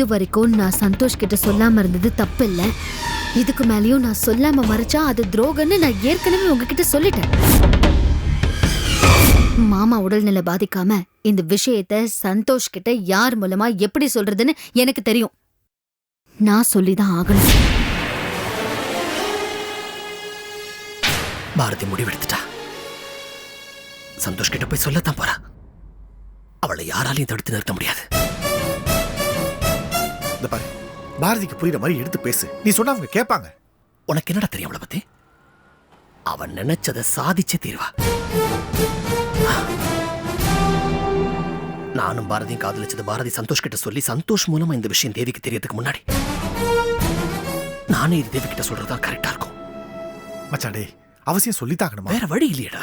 இது வரைக்கும் நான் சந்தோஷ் கிட்ட சொல்லாம இருந்தது தப்பு இல்ல இதுக்கு மேலயும் நான் சொல்லாம மறைச்சா அது துரோகம்னு நான் ஏற்கனவே உங்ககிட்ட சொல்லிட்டேன். மாமா உடல்நிலை பாதிக்காம இந்த விஷயத்த சந்தோஷ் கிட்ட யார் மூலமா எப்படி சொல்றதுன்னு எனக்கு தெரியும். நான் சொல்லிதான் ஆகணும். பாரதி முடிவெடுத்துட்டா. சந்தோஷ் கிட்ட போய் சொல்லத்தான் போறா. அவளை யாராலையும் தடுத்து நிறுத்த முடியாது. இந்த பாரு. பாரதிக்கு புரியுற மாதிரி எடுத்து பேசு. நீ சொன்னா அவங்க கேட்பாங்க உனக்கு என்னடா தெரியும் அவளை பத்தி? அவன் நினைச்சதை சாதிச்சே தீர்வா. நானும் பாரதியும் காதலிச்சது பாரதி சந்தோஷ் கிட்ட சொல்லி சந்தோஷ் மூலமா இந்த விஷயம் தேவிக்கு தெரியறதுக்கு முன்னாடி. நானே இது தேவி கிட்ட சொல்றதுதான் கரெக்டா இருக்கும். மச்சான் டேய் அவசியம் சொல்லித்தாகணுமா வேற வழி இல்லையடா.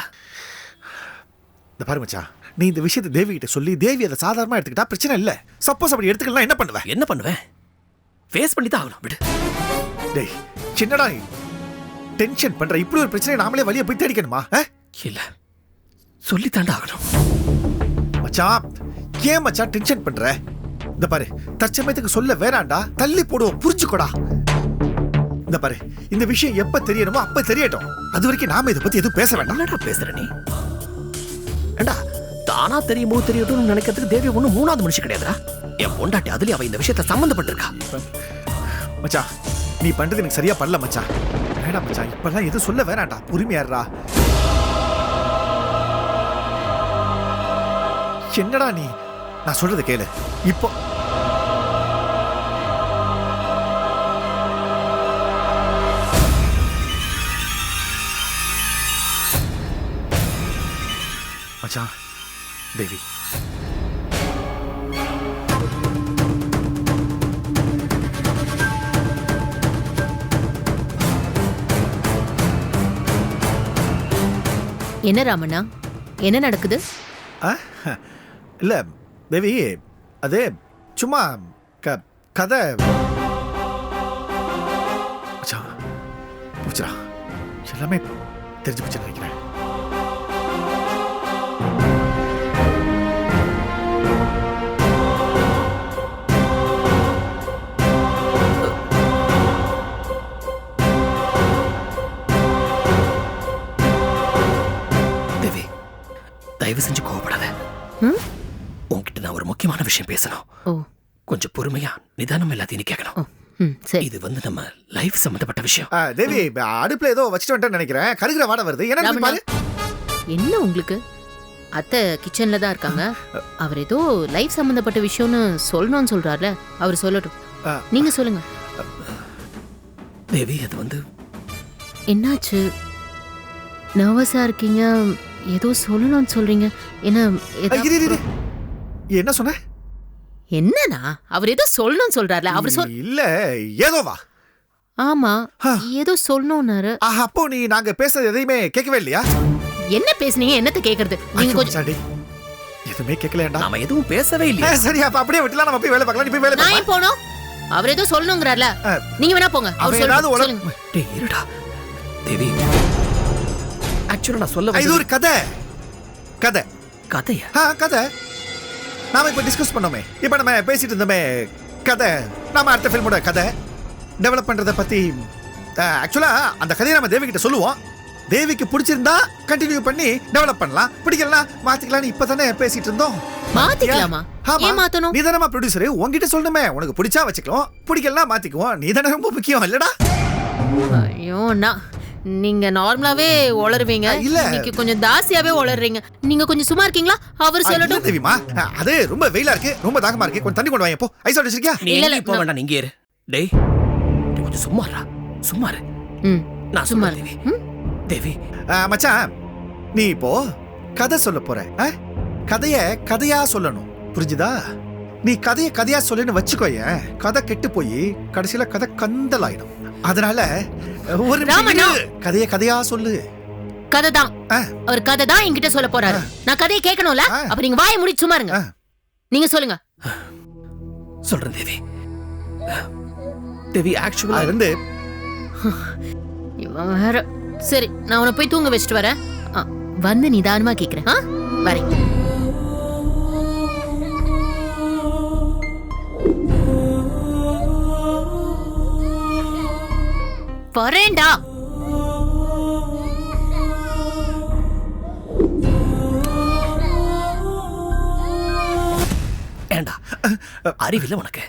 இந்த பாரு மச்சான். நீ இந்த விஷயத்தை தேவி கிட்ட சொல்லி தேவி அதை சாதாரணமா எடுத்துக்கிட்டா பிரச்சனை இல்ல. சப்போஸ் அப்படி எடுத்துக்கலாம் என்ன பண்ணுவ? என்ன பண்ணுவேன் ஃபேஸ் பண்ணி தான் ஆகணும் விடு. டேய் சின்னடா நீ டென்ஷன் பண்ற. இப்படி ஒரு பிரச்சனை நாமளே வழிய போய் தேடிக்கணுமா? இல்ல. சொல்லித்தாண்டா ஆகணும். மச்சான் ஏன் மச்சான் டென்ஷன் பண்ற? இந்த பாரு தற்சமயத்துக்கு சொல்ல வேணாண்டா. தள்ளி போடுவோம் புரிஞ்சுக்கோடா. இந்த பாரு இந்த விஷயம் எப்ப தெரியணுமோ அப்ப தெரியட்டும். அது வரைக்கும் நாம இதை பத்தி எதுவும் பேச வேண்டாம். பேசுற நீ? ஏண்டா தானா தெரியுமோ தெரியட்டும்னு நினைக்கிறதுக்கு தேவி ஒண்ணு மூணாவது மனுஷன் கிடையாதுடா. என் பொண்டாட்டி அதுலயும் அவ இந்த விஷயத்த சம்மந்தப்பட்டிருக்கா. மச்சான் நீ பண்றது எனக்கு சரியா பண்ணல மச்சான் வேண்டாம் மச்சான் இப்பெல்லாம் எதுவும் சொல்ல வேணாண்டா பொறுமையாடுறா என்னடா நீ? நான் சொல்றது கேளு. இப்போ. மச்சான் தேவி என்ன ராமண்ணா? என்ன நடக்குது? இல்ல தேவி அது சும்மா க கதை. எல்லாமே தெரிஞ்சு போச்சு நினைக்கிறேன். தயவு செஞ்சு கோவப்படாத. ம்? உன்கிட்ட நான் ஒரு முக்கியமான விஷயம் பேசணும். ஓ. கொஞ்சம் பொறுமையா நிதானம் எல்லாத்தையும் கேட்கணும் ஓ ம் சரி. இது வந்து நம்ம லைஃப் சம்பந்தப்பட்ட விஷயம். ஆ, தேவி அடுப்புல ஏதோ வச்சுட்டு வந்துட்டேன்னு நினைக்கிறேன். கருகிற வாடை வருது. என்ன என்ன உங்களுக்கு? அத்தை கிச்சன்ல தான் இருக்காங்க. அவர் ஏதோ லைஃப் சம்பந்தப்பட்ட விஷயம்னு சொல்லணும்னு சொல்றாருல. அவர் சொல்லட்டும். ஆ. நீங்க சொல்லுங்க. தேவி அது வந்து என்னாச்சு? நர்வஸா இருக்கீங்க? ஏதோ சொல்லணும்னு சொல்றீங்க. என்ன. என்ன சொன்ன? என்னண்ணா? அவர் ஏதோ சொல்லணும்னு சொல்றாருல அவர் சொல் இல்ல ஏதோவா ஆமா. ஏதோ சொல்லணும்னாரு. ஆஹா, அப்போ நீ நாங்க பேசுறது எதையுமே கேட்கவே இல்லையா? என்ன பேசுனீங்க? என்னத்த கேக்குறது? நீங்க கொஞ்சம். எதுவுமே கேட்கலையாண்டா. நாம எதுவும் பேசவே ஆ, இல்லையா சரி அப்ப அப்படியே விட்டுலாம். நம்ம போய் வேலை பார்க்கலாம். நீ போய் வேலை நான் போனோம் அவர் ஏதோ சொல்லணுங்கிறார்ல. ஆ. நீங்க வேணா போங்க. அவர் ஏதாவது டேய் இருடா. தேவி. ஆக்சுவலா நான் சொல்ல இது ஒரு கதை. கதை. கதையா? ஆ கதை. நாம இப்ப டிஸ்கஸ் பண்ணோமே. இப்ப நம்ம பேசிட்டு இருந்தோமே கதை. நாம அடுத்த ஃபில்மோட கதை. டெவலப் பண்றத பத்தி ஆக்சுவலா அந்த கதையை நம்ம தேவி கிட்ட சொல்லுவோம். தேவிக்கு பிடிச்சிருந்தா கண்டினியூ பண்ணி டெவலப் பண்ணலாம். பிடிக்கலனா மாத்திக்கலாம்னு இப்பதானே பேசிட்டு இருந்தோம். மாத்திக்கலாமா. ஏன்? மாத்தணும்? நீ தானே ப்ரொடியூசர் உன்கிட்ட சொல்லணுமே. உனக்கு பிடிச்சா வச்சுக்கலாம். பிடிக்கலனா மாத்திக்குவோம். நீ தானே ரொம்ப முக்கியம் இல்லடா? ஐயோ அண்ணா. நீங்க நார்மலாவே உளருவீங்க. ஆ, இல்ல. இன்னைக்கு கொஞ்சம் தாசியாவே உளறீங்க நீங்க கொஞ்சம் சும்மா இருக்கீங்களா? அவர் சொல்லட்டும். தேவிமா. ஆ, அது ரொம்ப வெயிலா இருக்கு. ரொம்ப தாகமா இருக்கு. கொஞ்சம் தண்ணி கொண்டு வாங்க. போ. ஐஸ் வாட்டர் வச்சிருக்கியா? நீ இல்ல, போக வேண்டாம். நீங்க இரு. டேய் நீ கொஞ்சம் சும்மா இருடா. சும்மா இரு. ம். நான் சும்மா. தேவி. ம்? தேவி. ஆ, மச்சான் நீ இப்போ கதை சொல்ல போற. ஆ? கதைய கதையா சொல்லணும். புரிஞ்சுதா? நீ கதைய கதையா சொல்லுன்னு வச்சுக்கோயேன். கதை கெட்டு போய் கடைசியில கதை கந்தலாயிடும் அதனால ஒரு. கதைய கதையா சொல்லு. கதை தான். அவர் கதை தான் என்கிட்ட சொல்ல போறாரு. நான் கதையை கேட்கணும்ல. அப்ப நீங்க வாயை முடி சும்மா இருங்க. நீங்க சொல்லுங்க. சொல்றேன் தேவி. தேவி ஆக்சுவலா இவன் வேற. சரி நான் உன்னை போய் தூங்க வச்சுட்டு வரேன். வந்து நிதானமா கேக்குறேன்? வரேன். வரேன்டா. ஏண்டா? அறிவில்ல உனக்கு.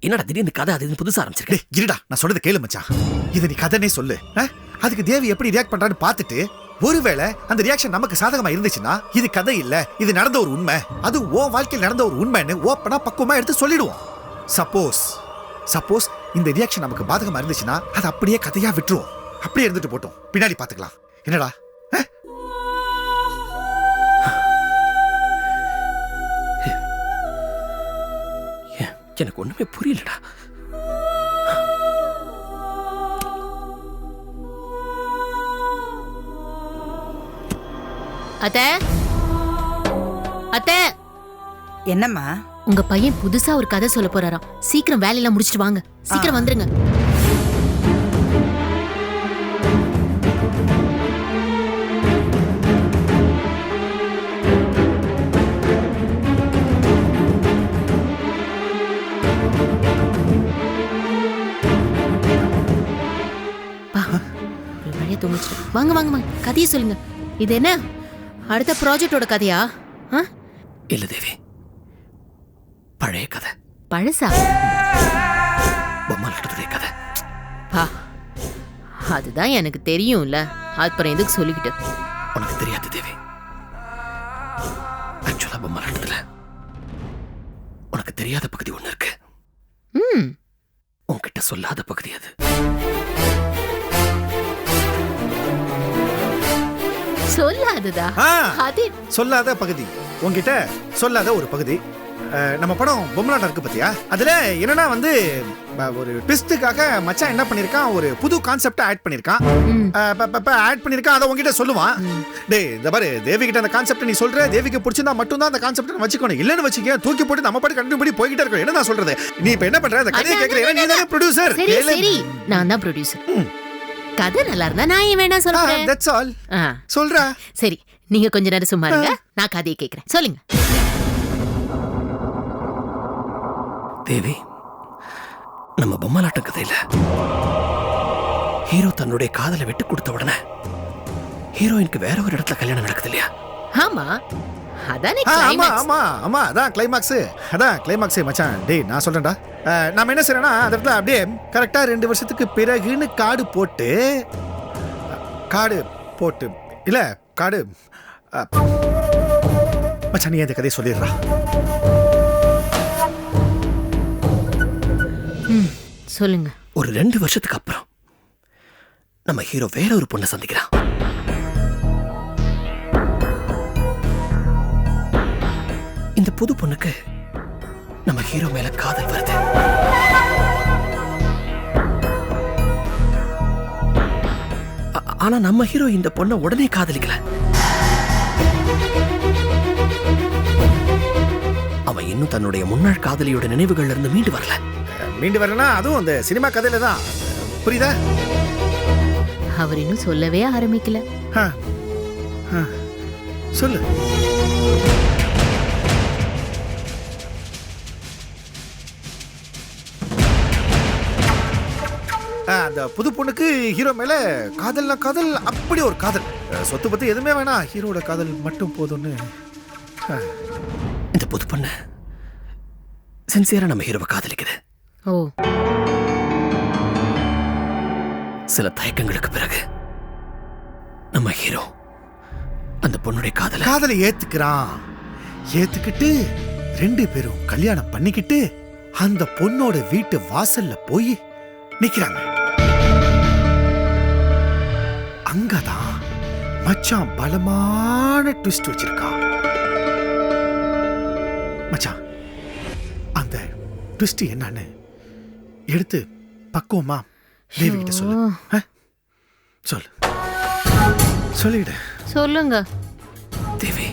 என்னடா திடீர்னு கதை அது புதுசா ஆரம்பிச்சிருக்க? டேய் இருடா நான் சொல்றது கேளு மச்சான். இதை நீ கதைனே சொல்லு. ஆ? அதுக்கு தேவி எப்படி ரியாக்ட் பண்றான்னு பார்த்துட்டு ஒருவேளை அந்த ரியாக்ஷன் நமக்கு சாதகமா இருந்துச்சுன்னா இது கதை இல்ல இது நடந்த ஒரு உண்மை. அது ஓ வாழ்க்கையில் நடந்த ஒரு உண்மைன்னு ஓப்பனா பக்குவமா எடுத்து சொல்லிடுவோம். சப்போஸ் சப்போஸ் இந்த ரியாக்ஷன் நமக்கு பாதகமா இருந்துச்சுன்னா அது அப்படியே கதையா விட்டுருவோம். அப்படியே இருந்துட்டு போட்டோம். பின்னாடி பாத்துக்கலாம் என்னடா? எனக்கு ஒண்ணுமே புரியலடா. அத்த? அத்த? என்னம்மா? உங்க பையன் புதுசா ஒரு கதை சொல்ல போறாராம். சீக்கிரம் வேலையெல்லாம் முடிச்சிட்டு வாங்க. சீக்கிரம் வந்துருங்க. தூங்கிச்சிட்டு வாங்க வாங்க வாங்க. கதையை சொல்லுங்க. இது என்ன? அடுத்த ப்ராஜெக்டோட கதையா? ஆ? இல்ல தேவி. பழைய கதை. பழசா? பொம்மாலோட கதை. பா அதுதான் எனக்கு தெரியும்ல. அப்புறம் எதுக்கு சொல்லிக்கிட்டு? உனக்கு தெரியாது தேவி. ஆக்சுவலா பொம்மாலோட்டத்துல உனக்கு தெரியாத பகுதி ஒண்ணு இருக்கு. ம். உன்கிட்ட சொல்லாத பகுதி அது. சொல்லாததா? சொல்லாத பகுதி. உன்கிட்ட சொல்லாத ஒரு பகுதி. நம்ம படம் பொம்மலாட்டம் இருக்கு பத்தியா? அதுல என்னன்னா வந்து ஒரு ட்விஸ்டுக்காக மச்சான் என்ன பண்ணிருக்கான்? ஒரு புது கான்செப்டை ஆட் பண்ணிருக்கான். ஆட் பண்ணிருக்கான். அதை உன்கிட்ட சொல்லுவான். டேய் இந்த பாரு தேவி கிட்ட அந்த கான்செப்ட் நீ சொல்ற தேவிக்கு பிடிச்சிருந்தா மட்டும்தான் அந்த கான்செப்ட் வச்சுக்கணும். இல்லன்னு வச்சுக்க தூக்கி போட்டு நம்ம பாட்டு கண்டிப்பா போய்கிட்டே இருக்கோம் என்ன நான் சொல்றது? நீ இப்ப என்ன பண்ற? அந்த கதையை கேக்குற. நீ தானே ப்ரொடியூசர் சரி சரி. நான் தான் ப்ரொடியூசர். கதை நல்லா இருந்தா நான் ஏன் வேணா சொல்றேன்? தட்ஸ் ஆல் சொல்றா. சரி நீங்க கொஞ்ச நேரம் சும்மா இருங்க. நான் கதையை கேக்குறேன். சொல்லுங்க. தேவி நம்ம பொம்மலாட்டம் கதையில ஹீரோ தன்னுடைய காதலை விட்டு கொடுத்த உடனே ஹீரோயினுக்கு வேற ஒரு இடத்துல கல்யாணம் நடக்குது இல்லையா? ஆமா. அதானே ஆ, ஆமா climax. ஆமா ஆமா அதான் கிளைமாக்ஸ் அதான் கிளைமாக்ஸ் மச்சான். டேய் நான் சொல்றேன்டா. அஹ், நாம என்ன செய்யறோம்னா அந்த இடத்துல அப்படியே கரெக்டா ரெண்டு வருஷத்துக்கு பிறகுன்னு காடு போட்டு காடு போட்டு இல்ல காடு அஹ், மச்சான் நீ அந்த கதையை சொல்லிடுறா? சொல்லுங்க. ஒரு ரெண்டு வருஷத்துக்கு அப்புறம் நம்ம ஹீரோ வேற ஒரு பொண்ணை சந்திக்கிறான். இந்த புது பொண்ணுக்கு நம்ம ஹீரோ மேல காதல் வருது. ஆனா நம்ம ஹீரோ இந்த பொண்ணை உடனே காதலிக்கல. அவன் இன்னும் தன்னுடைய முன்னாள் காதலியோட நினைவுகள்ல இருந்து மீண்டு வரல. மீண்டு வரேன்னா அதுவும் அந்த சினிமா கதையில தான் புரியுதா அவர் இன்னும் சொல்லவே ஆரம்பிக்கல ஆ. ஆ. சொல்லு ஆ, அந்த புது பொண்ணுக்கு ஹீரோ மேல காதல்னா காதல் அப்படி ஒரு காதல் சொத்து பத்தி எதுவுமே வேணாம் ஹீரோட காதல் மட்டும் போதும்னு ஆ. இந்த புது பொண்ணு சின்சியரா நம்ம ஹீரோவை காதலிக்குது ஓ. சில தயக்கங்களுக்கு பிறகு நம்ம ஹீரோ அந்த பொண்ணுடைய காதல காதலை ஏத்துக்கிறான். ஏத்துக்கிட்டு ரெண்டு பேரும் கல்யாணம் பண்ணிக்கிட்டு அந்த பொண்ணோட வீட்டு வாசல்ல போய் நிக்கிறாங்க. அங்கதான் மச்சான் பலமான ட்விஸ்ட் வச்சிருக்கான் மச்சான் அந்த ட்விஸ்ட் என்னன்னு எடுத்து பக்குவமா தேவி கிட்ட சொல்லு. ஆ? சொல்லு. சொல்லிடு. சொல்லுங்க. தேவி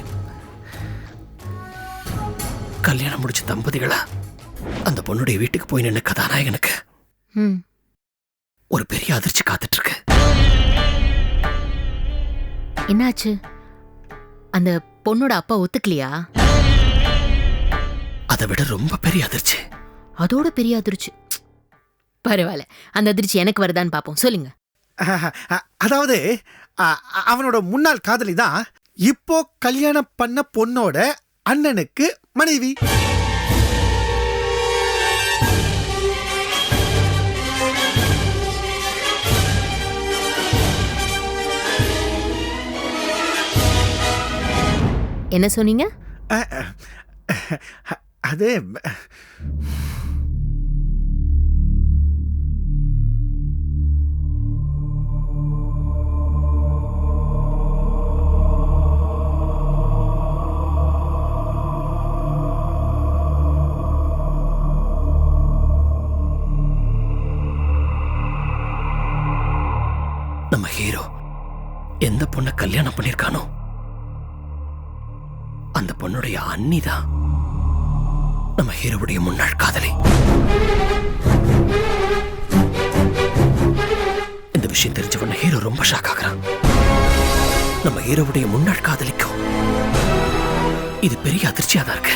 கல்யாணம் முடிச்ச தம்பதிகளா அந்த பொண்ணுடைய வீட்டுக்கு போய் நின்ன கதாநாயகனுக்கு ம். ஒரு பெரிய அதிர்ச்சி காத்துட்டு இருக்கு என்னாச்சு? அந்த பொண்ணோட அப்பா ஒத்துக்கலையா? அதை விட ரொம்ப பெரிய அதிர்ச்சி. அதோட பெரிய அதிர்ச்சி. பரவாயில்ல. அந்த அதிர்ச்சி எனக்கு வருதான்னு பாப்போம். சொல்லுங்க. அதாவது அவனோட முன்னாள் காதலி தான் இப்போ கல்யாணம் பண்ண பொண்ணோட அண்ணனுக்கு மனைவி. என்ன சொன்னீங்க? அது எந்த பொண்ணை கல்யாணம் பண்ணியிருக்கானோ? அந்த பொண்ணுடைய அண்ணி தான் நம்ம ஹீரோவுடைய முன்னாள் காதலி. இந்த விஷயம் தெரிஞ்ச உடனே ஹீரோ ரொம்ப ஷாக் ஆகுறான். நம்ம ஹீரோவுடைய முன்னாள் காதலிக்கும் இது பெரிய அதிர்ச்சியா தான் இருக்கு.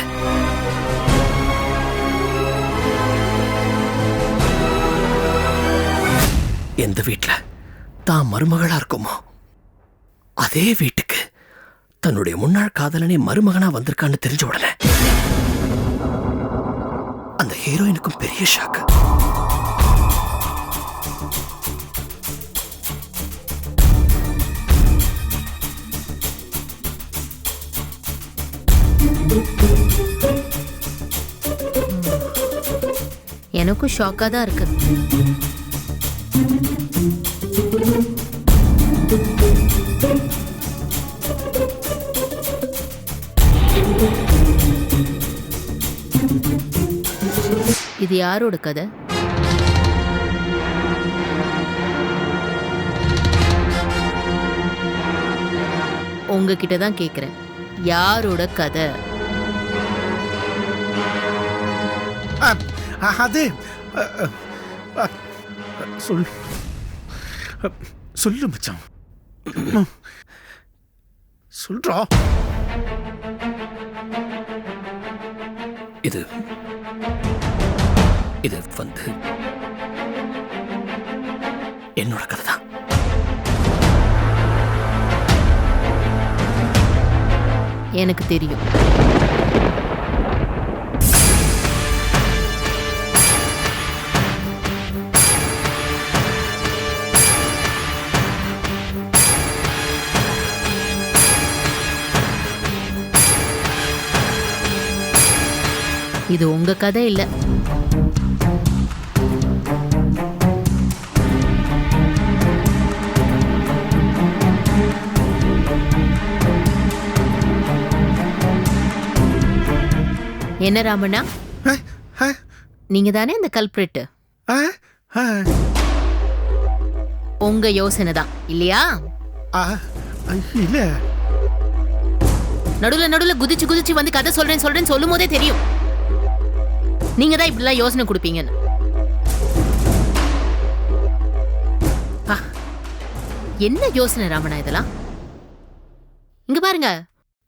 எந்த வீட்டில் தான் மருமகளா இருக்குமோ? அதே வீட்டுக்கு. தன்னுடைய முன்னாள் காதலனே மருமகனா வந்திருக்கான்னு தெரிஞ்ச உடனே அந்த ஹீரோயினுக்கும் பெரிய ஷாக்கு எனக்கும் ஷாக்காக தான் இருக்கு. இது யாரோட கதை? உங்ககிட்ட தான் கேக்குறேன். யாரோட கதை? அது சொல். சொல்லு மச்சான். சொல்றா. இது இது வந்து என்னோட கதை தான் எனக்கு தெரியும். இது உங்க கதை இல்லை. என்ன ராமண்ணா? நீங்க தானே இந்த கல்பிரிட் அ, அ, உங்க யோசனை தான் இல்லையா? இல்ல. நடுவுல நடுவுல குதிச்சு குதிச்சு வந்து கதை சொல்றேன் சொல்றேன் சொல்லும் போதே தெரியும். நீங்க தான் இப்படிலாம் யோசனை கொடுப்பீங்கன்னு. என்ன யோசனை ராமனா இதெல்லாம்? இங்க பாருங்க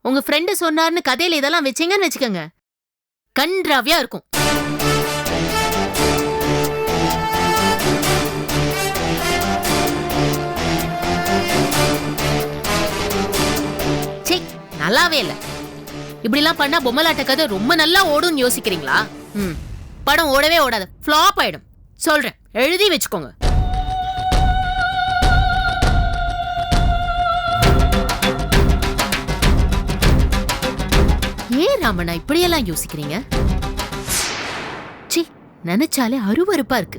உங்க ஃப்ரெண்டு சொன்னார்னு கதையில இதெல்லாம் வச்சீங்கன்னு வச்சுக்கோங்க. கன்றாவியா இருக்கும். சே நல்லாவே இல்ல. இப்படிலாம் பண்ணா பொம்மலாட்ட கதை ரொம்ப நல்லா ஓடும்னு யோசிக்கிறீங்களா? ம் படம் ஓடவே ஓடாது. ஃப்ளாப் ஆயிடும். சொல்றேன் எழுதி வச்சுக்கோங்க. ஏன் ராமண்ணா இப்படியெல்லாம் யோசிக்கிறீங்க? சி நினைச்சாலே அருவருப்பா இருக்கு.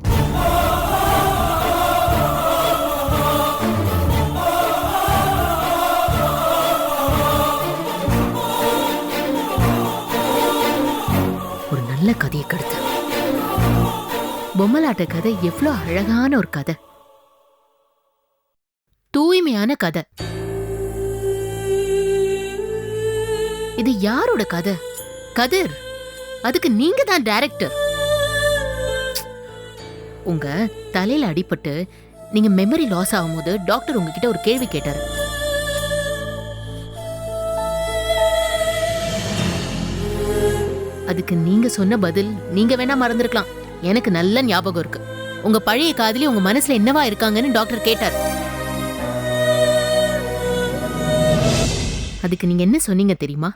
ஒரு நல்ல கதையை கெடுத்து. பொம்மலாட்ட கதை எவ்வளோ அழகான ஒரு கதை. தூய்மையான கதை. இது யாரோட கதை? கதிர் அதுக்கு நீங்க தான் டைரக்டர் உங்க தலையில அடிபட்டு நீங்க மெமரி லாஸ் ஆகும்போது டாக்டர் உங்ககிட்ட ஒரு கேள்வி கேட்டாரு. அதுக்கு நீங்க சொன்ன பதில் நீங்க வேணா மறந்துருக்கலாம். எனக்கு நல்ல ஞாபகம் இருக்கு. உங்க பழைய காதலி உங்க மனசுல என்னவா இருக்காங்கன்னு டாக்டர் கேட்டார். அதுக்கு நீங்க என்ன சொன்னீங்க தெரியுமா?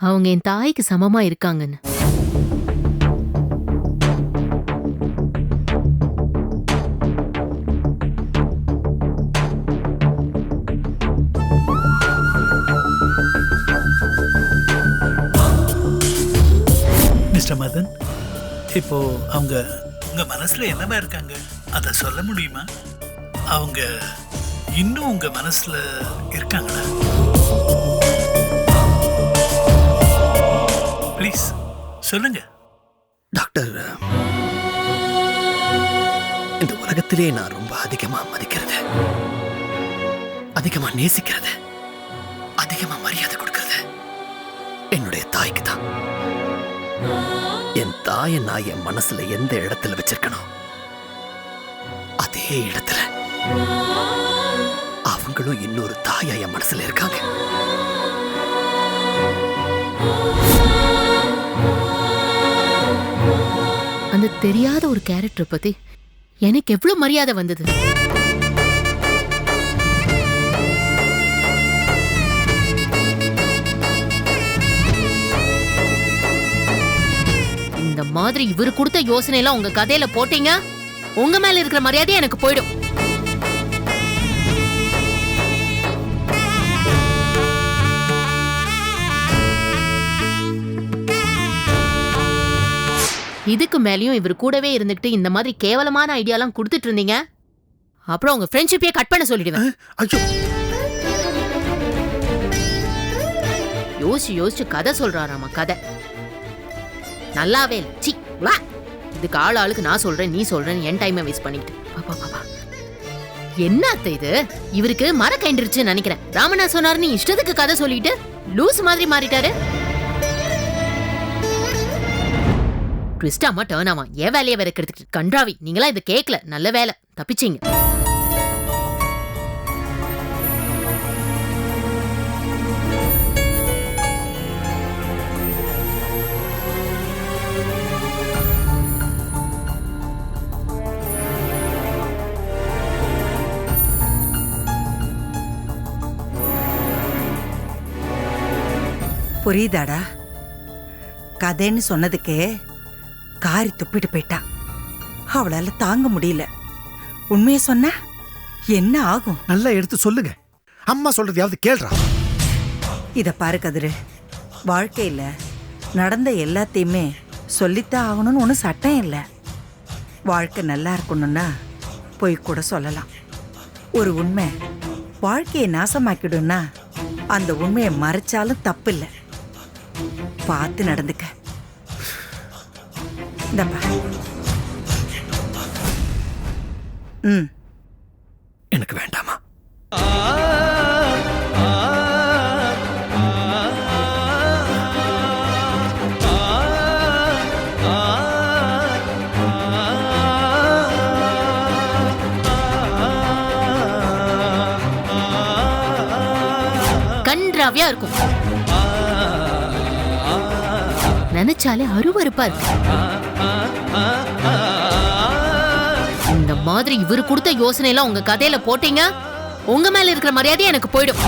அவங்க என் தாய்க்கு சமமா இருக்காங்கன்னு. மிஸ்டர் மதன் இப்போ அவங்க உங்க மனசுல என்னவா இருக்காங்க? அதை சொல்ல முடியுமா? அவங்க இன்னும் உங்க மனசுல இருக்காங்களா? ப்ளீஸ் சொல்லுங்க. டாக்டர் இந்த உலகத்திலே நான் ரொம்ப அதிகமா மதிக்கிறது. அதிகமா நேசிக்கிறது. அதிகமா மரியாதை கொடுக்கிறது. என்னுடைய தாய்க்கு தான். என் தாயை நான் என் மனசுல எந்த இடத்துல வச்சிருக்கணும் அதே இடத்துல அவங்களும் இன்னொரு தாயா என் மனசுல இருக்காங்க. அந்த தெரியாத ஒரு கேரக்டர் பத்தி எனக்கு எவ்வளவு மரியாதை வந்தது? இந்த மாதிரி இவரு கொடுத்த யோசனை எல்லாம் உங்க கதையில போட்டீங்க? உங்க மேல இருக்கிற மரியாதை எனக்கு போயிடும். இதுக்கு மேலயும் இவர் கூடவே இருந்துகிட்டு இந்த மாதிரி கேவலமான ஐடியாலாம் கொடுத்துட்டு இருந்தீங்க அப்புறம் உங்க ஃப்ரெண்ட்ஷிப்பையே கட் பண்ண சொல்லிடுவேன். யோசிச்சு யோசிச்சு கதை சொல்றாராமா கதை. நல்லாவே இல்ல. சி வா. இதுக்கு ஆள் ஆளுக்கு நான் சொல்றேன் நீ சொல்றேன் என் டைமை வேஸ்ட் பண்ணிக்கிட்டு. பாப்பா பாப்பா என்ன அத்தை இது? இவருக்கு மர கைண்டுருச்சுன்னு நினைக்கிறேன். ராமனா சொன்னாரு நீ இஷ்டத்துக்கு கதை சொல்லிட்டு லூஸ் மாதிரி மாறிட்டாரு. ட்விஸ்ட் ஆமா டேர்ன் ஆமா ஏன் வேலையை வேற கெடுத்துட்டு கன்றாவி நீங்களாம் இதை கேட்கல நல்ல வேலை. தப்பிச்சீங்க. புரியுதாடா? கதைன்னு சொன்னதுக்கு காரி துப்பிட்டு போயிட்டா. அவளால தாங்க முடியல. உண்மையை சொன்னா என்ன ஆகும்? நல்லா எடுத்து சொல்லுங்க. அம்மா சொல்றதையாவது கேள்றா. இத பாரு கதிரு. வாழ்க்கையில நடந்த எல்லாத்தையுமே சொல்லித்தான் ஆகணும்னு ஒன்றும் சட்டம் இல்லை. வாழ்க்கை நல்லா இருக்கணும்னா போய் கூட சொல்லலாம். ஒரு உண்மை வாழ்க்கையை நாசமாக்கிடும்னா அந்த உண்மையை மறைச்சாலும் தப்பில்லை. பார்த்து நடந்துக்க. இந்தப்பா. ம். எனக்கு வேண்டாமா? கன்றாவியா இருக்கும். நினைச்சாலே அருவருப்பா இருக்கு. மாதிரி இவரு கொடுத்த யோசனை எல்லாம் உங்க கதையில போட்டீங்க? உங்க மேல இருக்கிற மரியாதை எனக்கு போயிடும்.